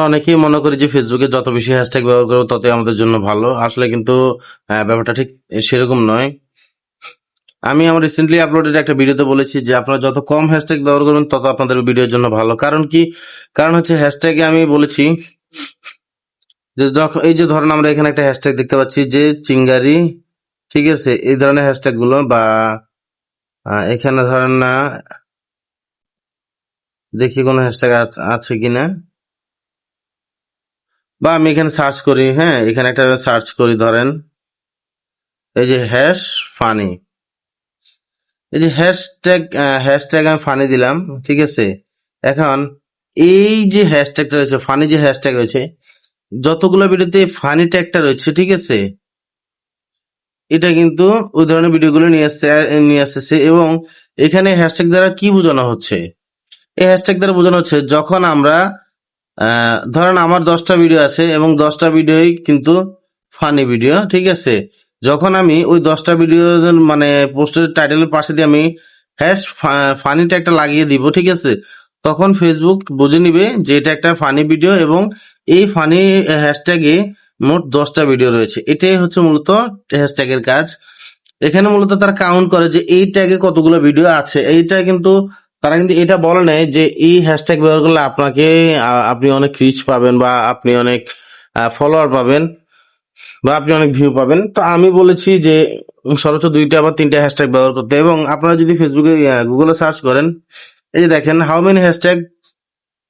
আমরা অনেকেই মনে করি যে ফেসবুকে যত বেশি হ্যাশট্যাগ ব্যবহার করব ততই আমাদের জন্য ভালো। আসলে কিন্তু আহ, ব্যাপারটা ঠিক সেরকম নয়। আমি আমার রিসেন্টলি আপলোডেড একটা ভিডিওতে বলেছি যে আপনারা যত কম হ্যাশট্যাগ ব্যবহার করবেন তত আপনাদের ভিডিওর জন্য ভালো। কারণ কি? কারণ হচ্ছে হ্যাশট্যাগে আমি বলেছি যে যখন এই যে ধরেন আমরা এখানে একটা হ্যাশট্যাগ দেখতে পাচ্ছি যে চিঙ্গারি ঠিক আছে? এই ধরনের হ্যাশট্যাগগুলো বা এখানে ধরেন না দেখি কোনো হ্যাশট্যাগ আছে কিনা। বা আমি এখানে সার্চ করি হ্যাঁ এখানে একটা সার্চ করি, ধরেন, এই যে হ্যাশ ফানি এই যে হ্যাশট্যাগ হ্যাশট্যাগ আমি ফানি দিলাম, ঠিক আছে? এখন এই যে হ্যাশট্যাগটা রয়েছে ফানি যে হ্যাশট্যাগ রয়েছে, যতগুলো ভিডিওতে ফানি ট্যাগটা রয়েছে, ঠিক আছে? এটা কিন্তু ওই ধরনের ভিডিওগুলো নিয়ে আসতে, নিয়ে আসতেছে এবং এখানে হ্যাশট্যাগ দ্বারা কি বোঝানো হচ্ছে? এই হ্যাশট্যাগ দ্বারা বোঝানো হচ্ছে, যখন আমরা ধরেন আমার দশটা ভিডিও আছে এবং দশটা ভিডিওই কিন্তু ফানি ভিডিও ঠিক আছে? যখন আমি ওই দশটা ভিডিও মানে পোস্টের টাইটেলের পাশে দিয়ে আমি হ্যাশ ফানিটা একটা লাগিয়ে দিব, ঠিক আছে? তখন ফেসবুক বুঝে নিবে যে এটা একটা ফানি ভিডিও এবং এই ফানি হ্যাশট্যাগে মোট দশটা ভিডিও রয়েছে। এটাই হচ্ছে মূলত হ্যাশট্যাগের কাজ। এখানে মূলত তারা কাউন্ট করে যে এই ট্যাগে কতগুলো ভিডিও আছে। এইটা কিন্তু তারা কিন্তু এটা বলে নাই যে এই হ্যাশট্যাগ ব্যবহার করলে আপনাকে আপনি অনেক রিচ পাবেন বা আপনি অনেক ফলোয়ার পাবেন বা আপনি অনেক ভিউ পাবেন। তো আমি বলেছি যে সর্বোচ্চ দুইটা বা তিনটা হ্যাশট্যাগ ব্যবহার করতে এবং আপনারা যদি ফেসবুকে গুগলে সার্চ করেন, এই যে দেখেন how many hashtag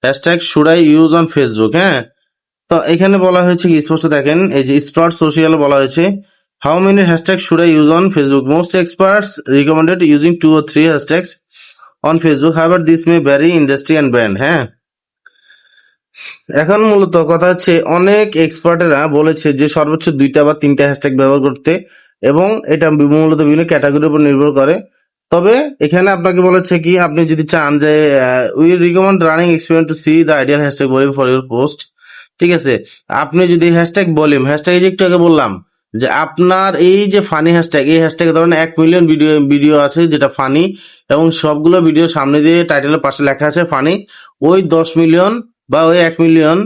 hashtag should I use on Facebook হ্যাঁ? তো এখানে বলা হয়েছে কি, স্পষ্ট দেখেন, এই যে স্মার্ট সোশিয়াল বলা হয়েছে how many hashtag should I use on Facebook most experts recommended using two O three hashtags on Facebook however this may vary industry and brand হ্যাঁ? এখন মূলত কথা হচ্ছে, অনেক এক্সপার্টেরা বলেছে যে সর্বোচ্চ দুইটা বা তিনটা হ্যাশট্যাগ ব্যবহার করতে এবং এটা মূলত বিভিন্ন ক্যাটাগরির উপর নির্ভর করে। তবে এখানে আপনাকে বলেছে কি, আপনি যদি চান যে we recommend running experiment to see the ideal hashtag volume for your post ঠিক আছে? আপনি যদি হ্যাশট্যাগ ভলিউম হ্যাশট্যাগ যে একটু আগে বললাম যে আপনার এই যে ফানি হ্যাশট্যাগ এই হ্যাশট্যাগ ধরেন এক মিলিয়ন ভিডিও ভিডিও আছে যেটা ফানি এবং সবগুলো ভিডিও সামনে দিয়ে টাইটেলের পাশে লেখা আছে ফানি ওই দশ মিলিয়ন বা ওই এক মিলিয়ন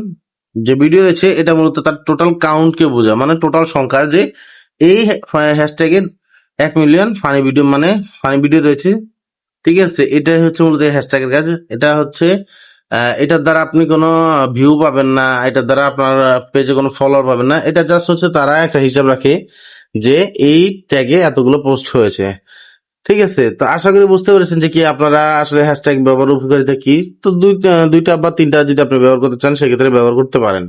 যে ভিডিও রয়েছে, এটা মূলত তার টোটাল কাউন্টকে বোঝায় মানে টোটাল সংখ্যা যে এই হ্যাশট্যাগে এক মিলিয়ন ফানি ভিডিও মানে ফানি ভিডিও রয়েছে। ঠিক আছে, এটাই হচ্ছে মূলত হ্যাশট্যাগের কাজ। এটা হচ্ছে এটার দ্বারা আপনি কোনো ভিউ পাবেন না, এটার দ্বারা আপনার পেজে কোনো ফলোয়ার পাবেন না। এটা জাস্ট হচ্ছে তারা একটা হিসাব রাখে যে এই ট্যাগে এতগুলো পোস্ট হয়েছে। ঠিক আছে? তো আশা করি বুঝতে পেরেছেন যে কি আপনারা আসলে হ্যাশট্যাগ ব্যবহার উপকারিতা কি? তো দুই দুইটা বা তিনটা যদি আপনি ব্যবহার করতে চান, সেক্ষেত্রে ব্যবহার করতে পারেন।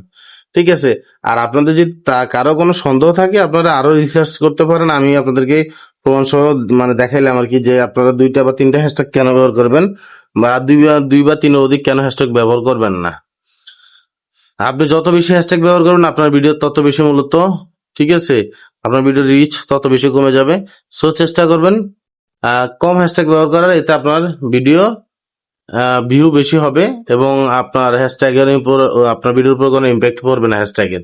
ঠিক আছে? আর আপনাদের যদি কারও কোনো সন্দেহ থাকে, আপনারা আরও রিসার্চ করতে পারেন। আমি আপনাদেরকে প্রমাণ সহ মানে দেখাইলাম আর কি যে আপনারা দুইটা বা তিনটা হ্যাশট্যাগ কেন ব্যবহার করবেন। বা দুই বা দুই বা তিন অধিক কেন হ্যাশট্যাগ ব্যবহার করবেন না? আপনি যত বেশি হ্যাশট্যাগ ব্যবহার করবেন, আপনার ভিডিও তত বেশি মূলত, ঠিক আছে? আপনার ভিডিও রিচ তত বেশি কমে যাবে। সো চেষ্টা করবেন কম হ্যাশট্যাগ ব্যবহার করার, এতে আপনার ভিডিও ভিউ বেশি হবে এবং আপনার হ্যাশট্যাগের উপর আপনার ভিডিওর উপর কোনো ইম্প্যাক্ট পড়বে না হ্যাশট্যাগের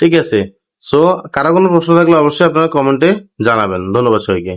ঠিক আছে? সো কারও কোনো প্রশ্ন থাকলে অবশ্যই আপনারা কমেন্টে জানাবেন। ধন্যবাদ সবাইকে।